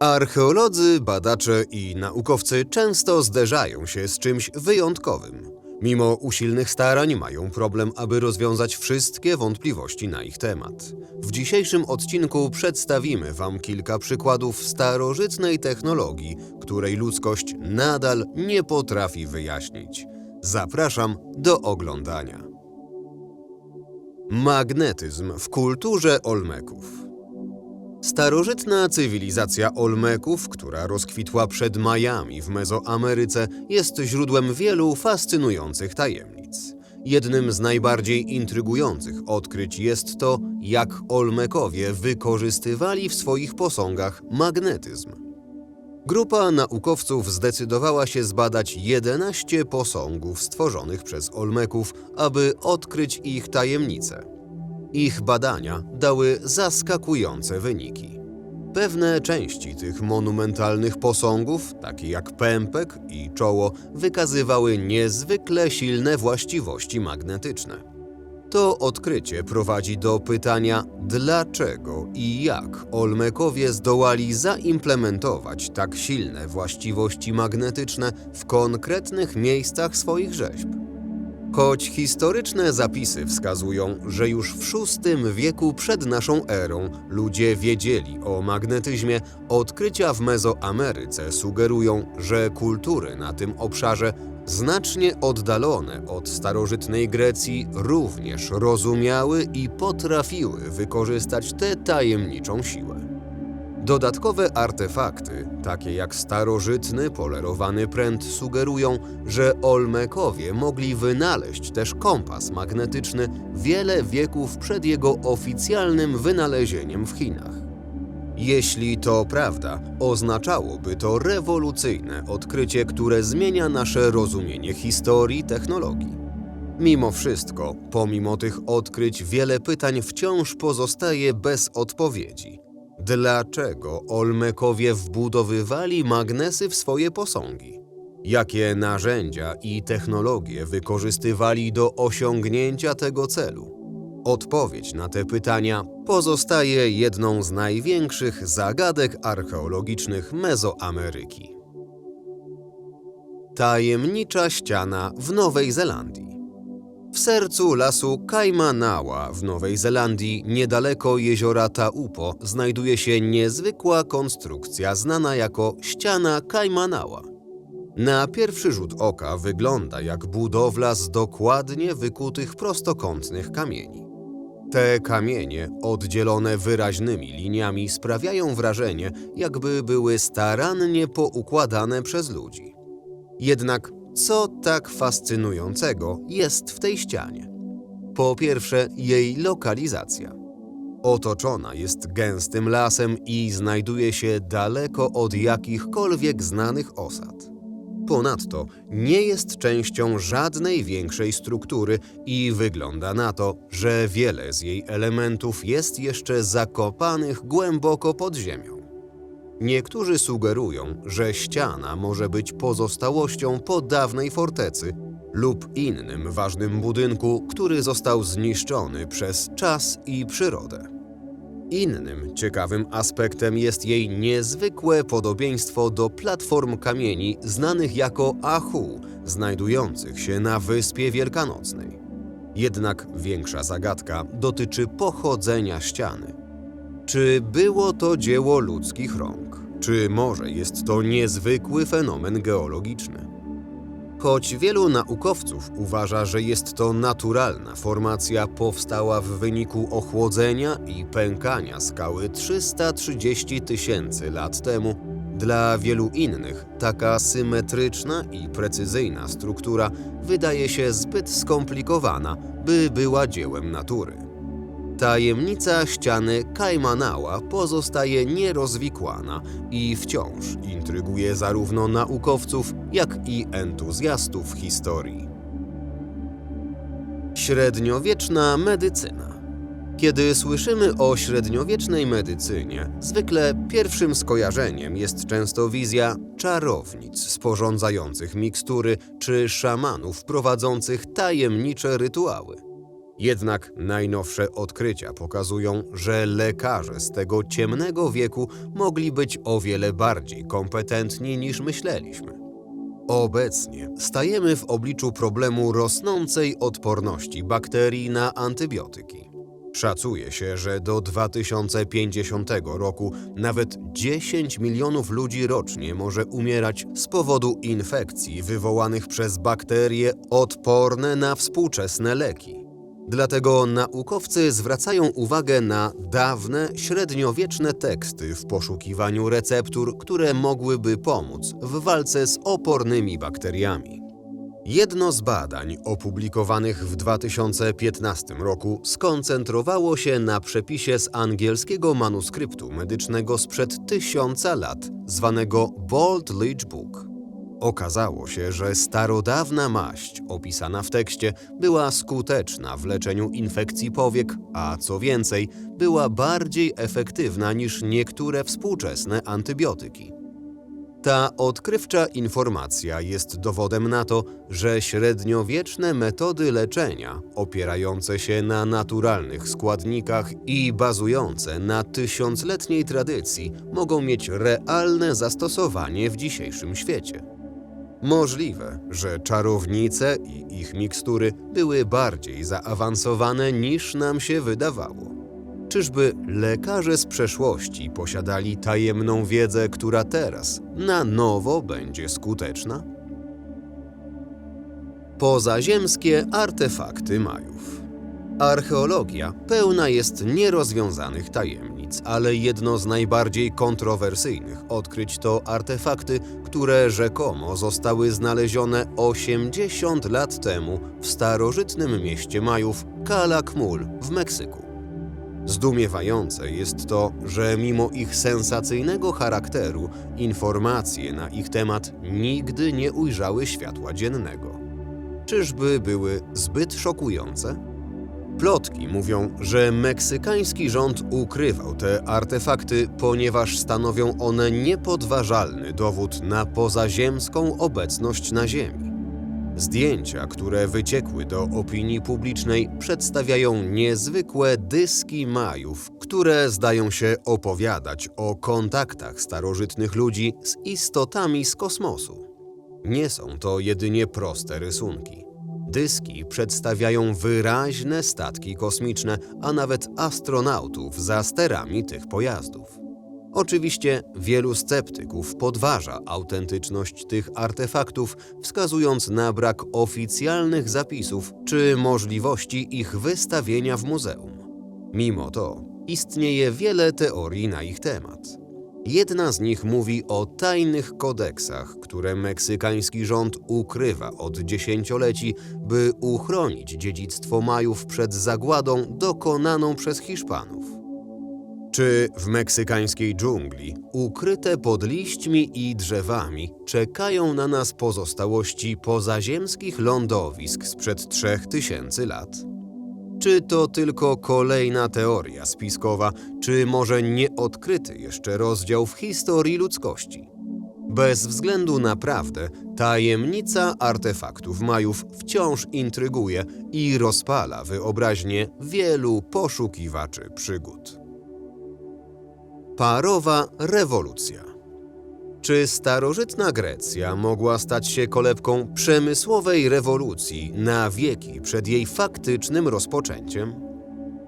Archeolodzy, badacze i naukowcy często zderzają się z czymś wyjątkowym. Mimo usilnych starań mają problem, aby rozwiązać wszystkie wątpliwości na ich temat. W dzisiejszym odcinku przedstawimy Wam kilka przykładów starożytnej technologii, której ludzkość nadal nie potrafi wyjaśnić. Zapraszam do oglądania. Magnetyzm w kulturze Olmeków. Starożytna cywilizacja Olmeków, która rozkwitła przed Majami w Mezoameryce, jest źródłem wielu fascynujących tajemnic. Jednym z najbardziej intrygujących odkryć jest to, jak Olmekowie wykorzystywali w swoich posągach magnetyzm. Grupa naukowców zdecydowała się zbadać 11 posągów stworzonych przez Olmeków, aby odkryć ich tajemnice. Ich badania dały zaskakujące wyniki. Pewne części tych monumentalnych posągów, takie jak pępek i czoło, wykazywały niezwykle silne właściwości magnetyczne. To odkrycie prowadzi do pytania, dlaczego i jak Olmekowie zdołali zaimplementować tak silne właściwości magnetyczne w konkretnych miejscach swoich rzeźb. Choć historyczne zapisy wskazują, że już w VI wieku przed naszą erą ludzie wiedzieli o magnetyzmie, odkrycia w Mezoameryce sugerują, że kultury na tym obszarze, znacznie oddalone od starożytnej Grecji, również rozumiały i potrafiły wykorzystać tę tajemniczą siłę. Dodatkowe artefakty, takie jak starożytny polerowany pręt, sugerują, że Olmekowie mogli wynaleźć też kompas magnetyczny wiele wieków przed jego oficjalnym wynalezieniem w Chinach. Jeśli to prawda, oznaczałoby to rewolucyjne odkrycie, które zmienia nasze rozumienie historii technologii. Mimo wszystko, pomimo tych odkryć, wiele pytań wciąż pozostaje bez odpowiedzi. Dlaczego Olmekowie wbudowywali magnesy w swoje posągi? Jakie narzędzia i technologie wykorzystywali do osiągnięcia tego celu? Odpowiedź na te pytania pozostaje jedną z największych zagadek archeologicznych Mezoameryki. Tajemnicza ściana w Nowej Zelandii. W sercu lasu Kaimanawa w Nowej Zelandii, niedaleko jeziora Taupo, znajduje się niezwykła konstrukcja znana jako ściana Kaimanawa. Na pierwszy rzut oka wygląda jak budowla z dokładnie wykutych prostokątnych kamieni. Te kamienie, oddzielone wyraźnymi liniami, sprawiają wrażenie, jakby były starannie poukładane przez ludzi. Jednak co tak fascynującego jest w tej ścianie? Po pierwsze, jej lokalizacja. Otoczona jest gęstym lasem i znajduje się daleko od jakichkolwiek znanych osad. Ponadto nie jest częścią żadnej większej struktury i wygląda na to, że wiele z jej elementów jest jeszcze zakopanych głęboko pod ziemią. Niektórzy sugerują, że ściana może być pozostałością po dawnej fortecy lub innym ważnym budynku, który został zniszczony przez czas i przyrodę. Innym ciekawym aspektem jest jej niezwykłe podobieństwo do platform kamieni znanych jako Achu, znajdujących się na Wyspie Wielkanocnej. Jednak większa zagadka dotyczy pochodzenia ściany. Czy było to dzieło ludzkich rąk? Czy może jest to niezwykły fenomen geologiczny? Choć wielu naukowców uważa, że jest to naturalna formacja powstała w wyniku ochłodzenia i pękania skały 330 tysięcy lat temu, dla wielu innych taka symetryczna i precyzyjna struktura wydaje się zbyt skomplikowana, by była dziełem natury. Tajemnica ściany Kajmanała pozostaje nierozwikłana i wciąż intryguje zarówno naukowców, jak i entuzjastów historii. Średniowieczna medycyna. Kiedy słyszymy o średniowiecznej medycynie, zwykle pierwszym skojarzeniem jest często wizja czarownic sporządzających mikstury czy szamanów prowadzących tajemnicze rytuały. Jednak najnowsze odkrycia pokazują, że lekarze z tego ciemnego wieku mogli być o wiele bardziej kompetentni niż myśleliśmy. Obecnie stajemy w obliczu problemu rosnącej odporności bakterii na antybiotyki. Szacuje się, że do 2050 roku nawet 10 milionów ludzi rocznie może umierać z powodu infekcji wywołanych przez bakterie odporne na współczesne leki. Dlatego naukowcy zwracają uwagę na dawne, średniowieczne teksty w poszukiwaniu receptur, które mogłyby pomóc w walce z opornymi bakteriami. Jedno z badań opublikowanych w 2015 roku skoncentrowało się na przepisie z angielskiego manuskryptu medycznego sprzed tysiąca lat, zwanego Bold Leech Book. Okazało się, że starodawna maść opisana w tekście była skuteczna w leczeniu infekcji powiek, a co więcej, była bardziej efektywna niż niektóre współczesne antybiotyki. Ta odkrywcza informacja jest dowodem na to, że średniowieczne metody leczenia, opierające się na naturalnych składnikach i bazujące na tysiącletniej tradycji, mogą mieć realne zastosowanie w dzisiejszym świecie. Możliwe, że czarownice i ich mikstury były bardziej zaawansowane niż nam się wydawało. Czyżby lekarze z przeszłości posiadali tajemną wiedzę, która teraz na nowo będzie skuteczna? Pozaziemskie artefakty Majów. Archeologia pełna jest nierozwiązanych tajemnic, ale jedno z najbardziej kontrowersyjnych odkryć to artefakty, które rzekomo zostały znalezione 80 lat temu w starożytnym mieście Majów Calakmul w Meksyku. Zdumiewające jest to, że mimo ich sensacyjnego charakteru, informacje na ich temat nigdy nie ujrzały światła dziennego. Czyżby były zbyt szokujące? Plotki mówią, że meksykański rząd ukrywał te artefakty, ponieważ stanowią one niepodważalny dowód na pozaziemską obecność na Ziemi. Zdjęcia, które wyciekły do opinii publicznej, przedstawiają niezwykłe dyski Majów, które zdają się opowiadać o kontaktach starożytnych ludzi z istotami z kosmosu. Nie są to jedynie proste rysunki. Dyski przedstawiają wyraźne statki kosmiczne, a nawet astronautów za sterami tych pojazdów. Oczywiście wielu sceptyków podważa autentyczność tych artefaktów, wskazując na brak oficjalnych zapisów czy możliwości ich wystawienia w muzeum. Mimo to istnieje wiele teorii na ich temat. Jedna z nich mówi o tajnych kodeksach, które meksykański rząd ukrywa od dziesięcioleci, by uchronić dziedzictwo Majów przed zagładą dokonaną przez Hiszpanów. Czy w meksykańskiej dżungli, ukryte pod liśćmi i drzewami, czekają na nas pozostałości pozaziemskich lądowisk sprzed trzech tysięcy lat? Czy to tylko kolejna teoria spiskowa, czy może nieodkryty jeszcze rozdział w historii ludzkości? Bez względu na prawdę, tajemnica artefaktów Majów wciąż intryguje i rozpala wyobraźnię wielu poszukiwaczy przygód. Parowa rewolucja. Czy starożytna Grecja mogła stać się kolebką przemysłowej rewolucji na wieki przed jej faktycznym rozpoczęciem?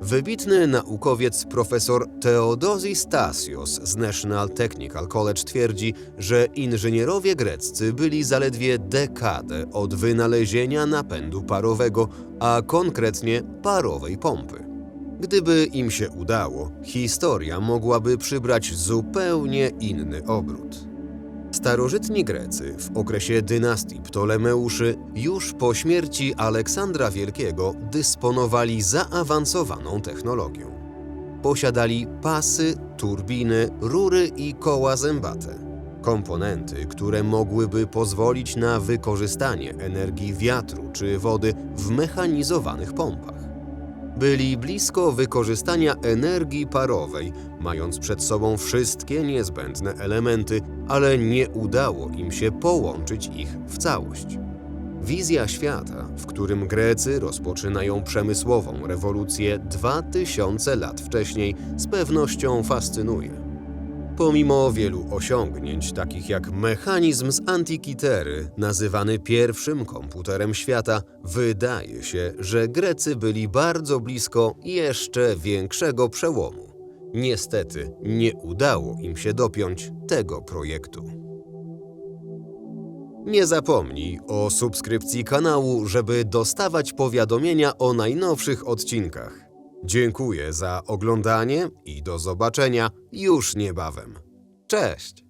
Wybitny naukowiec profesor Theodosi Stasios z National Technical College twierdzi, że inżynierowie greccy byli zaledwie dekadę od wynalezienia napędu parowego, a konkretnie parowej pompy. Gdyby im się udało, historia mogłaby przybrać zupełnie inny obrót. Starożytni Grecy w okresie dynastii Ptolemeuszy już po śmierci Aleksandra Wielkiego dysponowali zaawansowaną technologią. Posiadali pasy, turbiny, rury i koła zębate. Komponenty, które mogłyby pozwolić na wykorzystanie energii wiatru czy wody w mechanizowanych pompach. Byli blisko wykorzystania energii parowej, mając przed sobą wszystkie niezbędne elementy, ale nie udało im się połączyć ich w całość. Wizja świata, w którym Grecy rozpoczynają przemysłową rewolucję 2000 lat wcześniej, z pewnością fascynuje. Pomimo wielu osiągnięć, takich jak mechanizm z Antikitery, nazywany pierwszym komputerem świata, wydaje się, że Grecy byli bardzo blisko jeszcze większego przełomu. Niestety nie udało im się dopiąć tego projektu. Nie zapomnij o subskrypcji kanału, żeby dostawać powiadomienia o najnowszych odcinkach. Dziękuję za oglądanie i do zobaczenia już niebawem. Cześć!